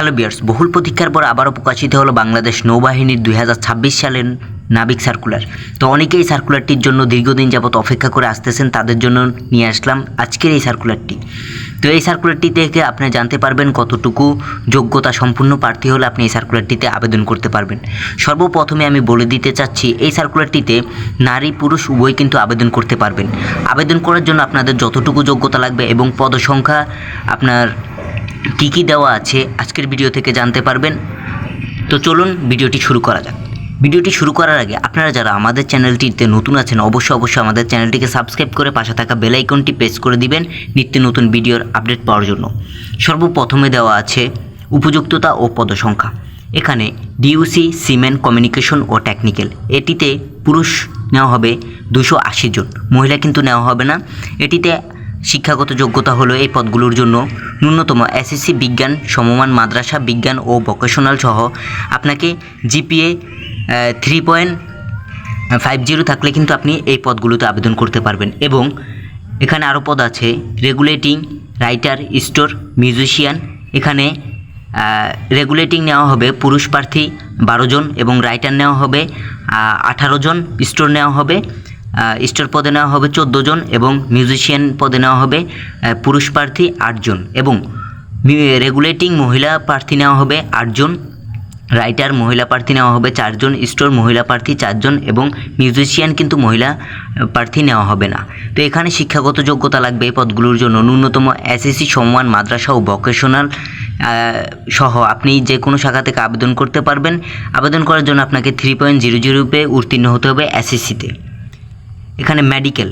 Hello বিয়ার্স, বহুল প্রতীক্ষার পর আবারও প্রকাশিত হলো বাংলাদেশ নৌবাহিনীর দুই হাজার ছাব্বিশ সালের নাবিক সার্কুলার। তো অনেকেই সার্কুলারটির জন্য দীর্ঘদিন যাবত অপেক্ষা করে আসতেছেন, তাদের জন্য নিয়ে আসলাম আজকের এই সার্কুলারটি। তো এই সার্কুলারটি থেকে আপনি জানতে পারবেন কতটুকু যোগ্যতা সম্পূর্ণ প্রার্থী হলে আপনি এই সার্কুলারটিতে আবেদন করতে পারবেন। সর্বপ্রথমে আমি বলে দিতে চাচ্ছি, এই সার্কুলারটিতে নারী, পুরুষ, উভয় কিন্তু আবেদন করতে পারবেন। আবেদন করার জন্য আপনাদের যতটুকু যোগ্যতা লাগবে এবং পদসংখ্যা আপনার কী কী দেওয়া আছে আজকের ভিডিও থেকে জানতে পারবেন। তো চলুন ভিডিওটি শুরু করা যাক। ভিডিওটি শুরু করার আগে আপনারা যারা আমাদের চ্যানেলটিতে নতুন আছেন, অবশ্যই অবশ্যই আমাদের চ্যানেলটিকে সাবস্ক্রাইব করে পাশে থাকা বেল আইকনটি প্রেস করে দিবেন নিত্য নতুন ভিডিওর আপডেট পাওয়ার জন্য। সর্বপ্রথমে দেওয়া আছে উপযুক্ততা ও পদসংখ্যা। এখানে ডিউসি সিমেন্ট কমিউনিকেশন ও টেকনিক্যাল এটিতে পুরুষ নেওয়া হবে দুশো আশি জন, মহিলা কিন্তু নেওয়া হবে না। এটিতে শিক্ষাগত যোগ্যতা হলো এই পদগুলোর জন্য ন্যূনতম এসএসসি বিজ্ঞান, সমমান, মাদ্রাসা বিজ্ঞান ও ভোকেশনাল সহ আপনাকে GPA three point five zero থাকলে কিন্তু আপনি এই পদগুলোতে আবেদন করতে পারবেন। এবং এখানে আরও পদ আছে রেগুলেটিং রাইটার স্টোর মিউজিশিয়ান এখানে রেগুলেটিং নেওয়া হবে পুরুষ প্রার্থী বারো জন এবং রাইটার নেওয়া হবে আঠারো জন স্টোর নেওয়া হবে। স্টোর পদে নেওয়া হবে চোদ্দ জন এবং মিউজিশিয়ান পদে নেওয়া হবে পুরুষ প্রার্থী আটজন এবং রেগুলেটিং মহিলা প্রার্থী নেওয়া হবে আটজন রাইটার মহিলা প্রার্থী নেওয়া হবে চারজন স্টোর মহিলা প্রার্থী চারজন এবং মিউজিশিয়ান কিন্তু মহিলা প্রার্থী নেওয়া হবে না। তো এখানে শিক্ষাগত যোগ্যতা লাগবে এই পদগুলোর জন্য। ন্যূনতম এসএসসি সম্মান মাদ্রাসা ও ভোকেশনাল সহ আপনি যে কোনো শাখা থেকে আবেদন করতে পারবেন। আবেদন করার জন্য আপনাকে থ্রি পয়েন্ট জিরো জিরো উত্তীর্ণ হতে হবে এসএসসিতে এখানে মেডিকেল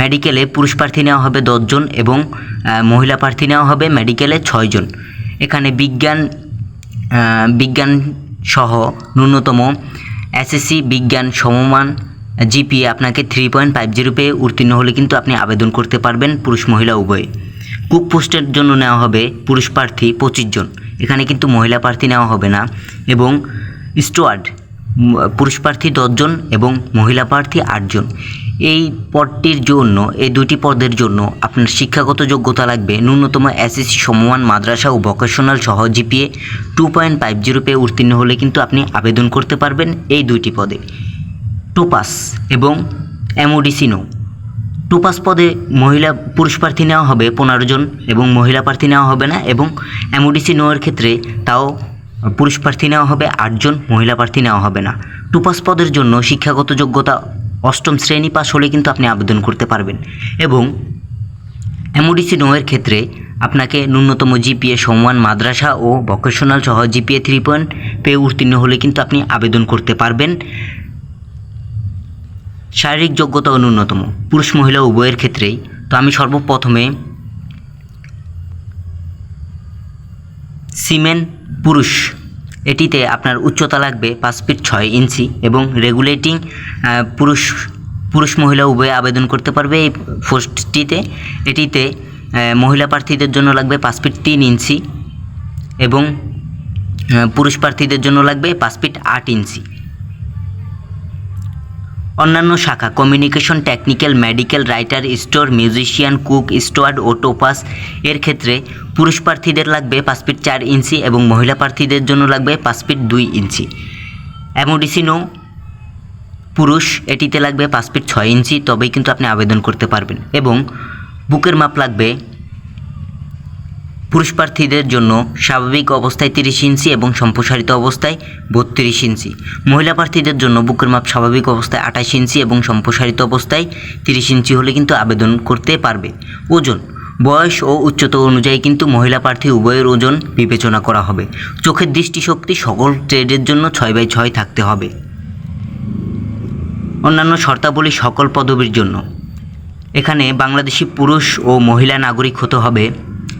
মেডিকেলে পুরুষ প্রার্থী নেওয়া হবে দশজন এবং মহিলা প্রার্থী নেওয়া হবে মেডিকেলে ছয়জন। এখানে বিজ্ঞান বিজ্ঞান সহ ন্যূনতম এসএসসি বিজ্ঞান সমমান জিপিএ আপনাকে থ্রি পয়েন্ট ফাইভ জিরো পেয়ে উত্তীর্ণ হলে কিন্তু আপনি আবেদন করতে পারবেন পুরুষ, মহিলা, উভয়ে। কুক পোস্টের জন্য নেওয়া হবে পুরুষ প্রার্থী পঁচিশ জন এখানে কিন্তু মহিলা প্রার্থী নেওয়া হবে না এবং স্টুয়ার্ড পুরুষ প্রার্থী দশজন এবং মহিলা প্রার্থী আটজন। এই পদটির জন্য, এই দুটি পদের জন্য আপনার শিক্ষাগত যোগ্যতা লাগবে ন্যূনতম এসএসসি সমমান মাদ্রাসা ও ভোকেশনাল সহ GPA two point five zero পেয়ে উত্তীর্ণ হলে কিন্তু আপনি আবেদন করতে পারবেন এই দুইটি পদে। টোপাস এবং অ্যামোডিসিনো টোপাস পদে মহিলা পুরুষ প্রার্থী নেওয়া হবে পনেরো জন এবং মহিলা প্রার্থী নেওয়া হবে না এবং অ্যামোডিসি নোয়ের ক্ষেত্রে তাও পুরুষ প্রার্থী নেওয়া হবে আটজন মহিলা প্রার্থী নেওয়া হবে না। টোপাস পদের জন্য শিক্ষাগত যোগ্যতা অষ্টম শ্রেণি পাস হলে কিন্তু আপনি আবেদন করতে পারবেন। এবং এমওডিসি নোয়ের ক্ষেত্রে আপনাকে ন্যূনতম জিপিএ সমান মাদ্রাসা ও ভোকেশনাল সহ জিপিএ থ্রি পয়েন্ট পেয়ে উত্তীর্ণ হলে কিন্তু আপনি আবেদন করতে পারবেন। শারীরিক যোগ্যতা ও ন্যূনতম, পুরুষ মহিলা উভয়ের ক্ষেত্রেই। তো আমি সর্বপ্রথমে সিমেন্ট পুরুষ এটিতে আপনার উচ্চতা লাগবে পাঁচ ফিট ছয় ইঞ্চি এবং রেগুলেটিং পুরুষ পুরুষ মহিলা উভয়ে আবেদন করতে পারবে এই পোস্টটিতে। এটিতে মহিলা প্রার্থীদের জন্য লাগবে পাঁচ ফিট তিন ইঞ্চি এবং পুরুষ প্রার্থীদের জন্য লাগবে পাঁচ ফিট আট ইঞ্চি। অন্যান্য শাখা communication technical medical writer store musician cook steward ও টোপাস এর ক্ষেত্রে পুরুষ প্রার্থীদের লাগবে পাঁচ ফিট চার ইঞ্চি এবং মহিলা প্রার্থীদের জন্য লাগবে পাঁচ ফিট দুই ইঞ্চি। অ্যামোডিসিনো পুরুষ, এটিতে লাগবে পাঁচ ফিট ছয় ইঞ্চি, তবেই কিন্তু আপনি আবেদন করতে পারবেন। এবং বুকের মাপ লাগবে পুরুষ প্রার্থীদের জন্য স্বাভাবিক অবস্থায় তিরিশ ইঞ্চি এবং সম্প্রসারিত অবস্থায় বত্রিশ ইঞ্চি। মহিলা প্রার্থীদের জন্য বুকের মাপ স্বাভাবিক অবস্থায় আঠাশ ইঞ্চি এবং সম্প্রসারিত অবস্থায় তিরিশ ইঞ্চি হলে কিন্তু আবেদন করতে পারবে। ওজন, বয়স ও উচ্চতা অনুযায়ী কিন্তু মহিলা প্রার্থী উভয়ের ওজন বিবেচনা করা হবে। চোখের দৃষ্টিশক্তি সকল ট্রেডের জন্য ছয় বাই ছয় থাকতে হবে। অন্যান্য শর্তাবলী সকল পদবীর জন্য। এখানে বাংলাদেশি পুরুষ ও মহিলা নাগরিক হতে হবে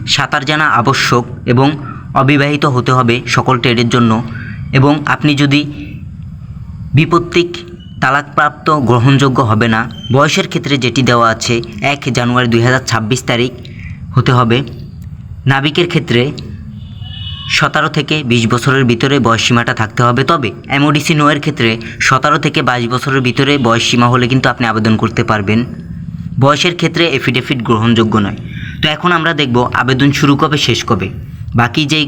সাঁতার জানা আবশ্যক এবং অবিবাহিত হতে হবে সকল ট্রেডের জন্য। এবং আপনি যদি বিপত্তিক তালাকপ্রাপ্ত গ্রহণযোগ্য হবে না, বয়সের ক্ষেত্রে যেটি দেওয়া আছে, এক জানুয়ারি দুই হাজার ছাব্বিশ তারিখ হতে হবে। নাবিকের ক্ষেত্রে সতেরো থেকে বিশ বছরের ভিতরে বয়সসীমাটা থাকতে হবে। তবে এমওডিসি নোয়ের ক্ষেত্রে সতেরো থেকে বাইশ বছরের ভিতরে বয়সসীমা হলে কিন্তু আপনি আবেদন করতে পারবেন। বয়সের ক্ষেত্রে এফিডেভিট গ্রহণযোগ্য নয়। তো এখন আমরা দেখব আবেদন শুরু কবে, শেষ কবে। বাকি যেই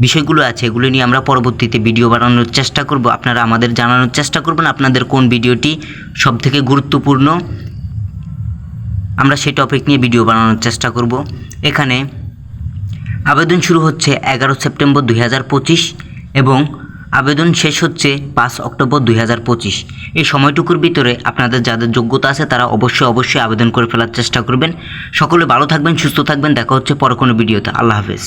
বিষয়গুলো আছে, এগুলো নিয়ে আমরা পরবর্তীতে ভিডিও বানানোর চেষ্টা করব। আপনারা আমাদের জানানোর চেষ্টা করবেন আপনাদের কোন ভিডিওটি সবথেকে গুরুত্বপূর্ণ। আমরা সেই টপিক নিয়ে ভিডিও বানানোর চেষ্টা করব। এখানে আবেদন শুরু হচ্ছে এগারো সেপ্টেম্বর দু হাজার পঁচিশ এবং আবেদন শেষ হচ্ছে পাঁচ অক্টোবর দুই হাজার পঁচিশ। এই সময়টুকুর ভিতরে আপনাদের যাদের যোগ্যতা আছে তারা অবশ্যই অবশ্যই আবেদন করে ফেলার চেষ্টা করবেন। সকলে ভালো থাকবেন, সুস্থ থাকবেন। দেখা হচ্ছে পরে কোনো ভিডিওতে। আল্লাহ হাফেজ।